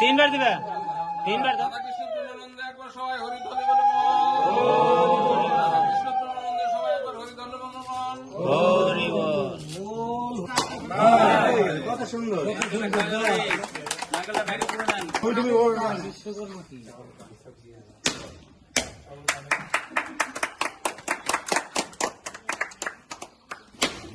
তিনবার দিবে? তিনবার দাও। প্রেমানন্দে একবার সবাই হরিধ্বনি বলে মন রাধাকৃষ্ণ প্রেমানন্দে সবাই একবার হরিধ্বনি বলে মন হরি বল কত সুন্দর নাগালা বাইরে করে নেন তুমি ওর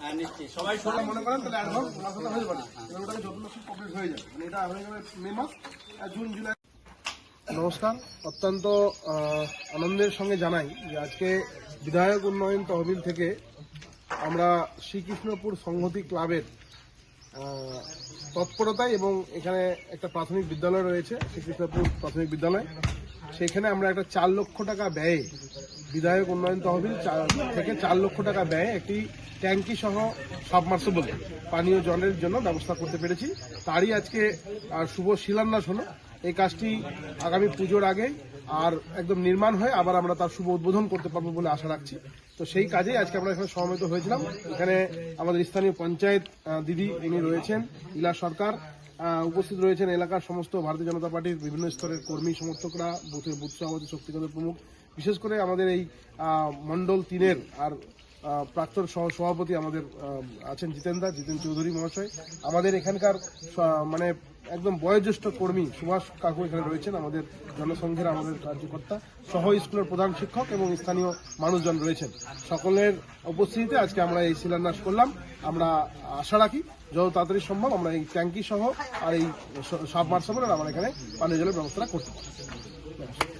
হ্যাঁ নিশ্চয়ই। সবাই শোনো মনে করেন তাহলে অ্যাডভান্স হয়ে যাবে। এবার ওটাকে যত মাসে কমপ্লিট হয়ে যাবে। মানে এটা হয়ে যাবে মে মাস জুন জুলাই। নমস্কার। অত্যন্ত আনন্দের সঙ্গে জানাই যে আজকে বিধায়ক উন্নয়ন তহবিল থেকে আমরা শ্রীকৃষ্ণপুর সংহতি ক্লাবের তৎপরতায় এবং এখানে একটা প্রাথমিক বিদ্যালয় রয়েছে শ্রীকৃষ্ণপুর প্রাথমিক বিদ্যালয়। সেখানে আমরা একটা চার লক্ষ টাকা ব্যয়ে বিধায়ক উন্নয়ন তহবিল থেকে চার লক্ষ টাকা ব্যয়ে একটি ট্যাঙ্কি সহ সাবমার্সেবল পানীয় জলের জন্য ব্যবস্থা করতে পেরেছি। তারই আজকে শুভ শিলান্যাস হলো। এই কাজটি আগামী পুজোর আগে আর একদম নির্মাণ হয়ে আবার আমরা তার শুভ উদ্বোধন করতে পারব বলে আশা রাখছি। তো সেই কাজেই আজকে আমরা এখানে সমবেত হয়েছিলাম। এখানে আমাদের স্থানীয় পঞ্চায়েত দিদি, উনি রয়েছেন, ইলা সরকার উপস্থিত রয়েছেন এলাকার সমস্ত ভারতীয় জনতা পার্টির বিভিন্ন স্তরের কর্মী সমর্থকরা বুথের বুথ সভাপতি, শক্তিকান্ত প্রমুখ। বিশেষ করে আমাদের এই মণ্ডল তিনের আর প্রাক্তন সহ- সভাপতি আমাদের আছেন জিতেন দা জিতেন চৌধুরী মহাশয়। আমাদের এখানকার মানে একদম বয়োজ্যেষ্ঠ কর্মী সুভাষ কাকু এখানে রয়েছেন, আমাদের জনসংঘের আমাদের কার্যকর্তা, সহ স্কুলের প্রধান শিক্ষক এবং স্থানীয় মানুষজন রয়েছেন। সকলের উপস্থিতিতে আজকে আমরা এই শিলান্যাস করলাম। আমরা আশা রাখি, যত তাড়াতাড়ি সম্ভব আমরা এই ট্যাঙ্কি সহ আর এই সাবমার্সাবলের আমরা এখানে পানীয় জলের ব্যবস্থা করতে পারি